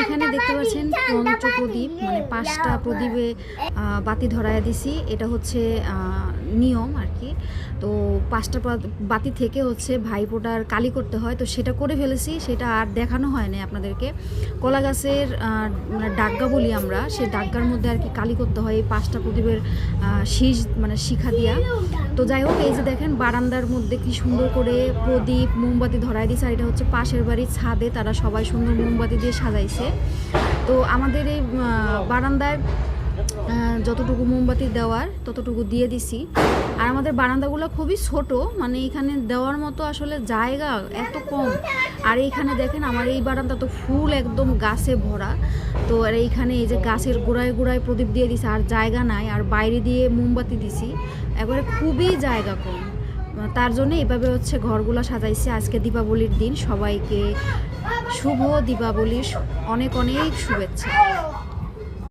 এখানে দেখতে পাচ্ছেন পঞ্চ প্রদীপ মানে পাঁচটা প্রদীপে বাতি ধরায় দিছি। এটা হচ্ছে নিয়ম আর তো পাঁচটা বাতি থেকে হচ্ছে ভাইফোঁটার কালি করতে হয়। তো সেটা করে ফেলেছি, সেটা আর দেখানো হয় না আপনাদেরকে। কলা গাছের মানে ডাগ্গা বলি আমরা, সেই ডাগ্গার মধ্যে আর কি কালি করতে হয়। এই পাঁচটা প্রদীপের শীষ মানে শিখা দিয়া। তো যাই হোক, এই যে দেখেন বারান্দার মধ্যে কি সুন্দর করে প্রদীপ, মোমবাতি ধরায় দিয়েছে আর এটা হচ্ছে পাশের বাড়ির ছাদে, তারা সবাই সুন্দর মোমবাতি দিয়ে সাজাইছে। তো আমাদের এই বারান্দায় যতটুকু মোমবাতি দেওয়ার, ততটুকু দিয়ে দিছি। আর আমাদের বারান্দাগুলো খুবই ছোট মানে এখানে দেওয়ার মতো আসলে জায়গা এত কম। আর এইখানে দেখেন আমার এই বারান্দা তো ফুল একদম গাছে ভরা। তো আর এইখানে এই যে গাছের গোড়ায় গোড়ায় প্রদীপ দিয়ে দিছি, আর জায়গা নাই। আর বাইরে দিয়ে মোমবাতি দিছি, একবারে খুবই জায়গা কম। তার জন্য এভাবে হচ্ছে ঘরগুলো সাজাইছে আজকে দীপাবলির দিন। সবাইকে শুভ দীপাবলির অনেক অনেক শুভেচ্ছা।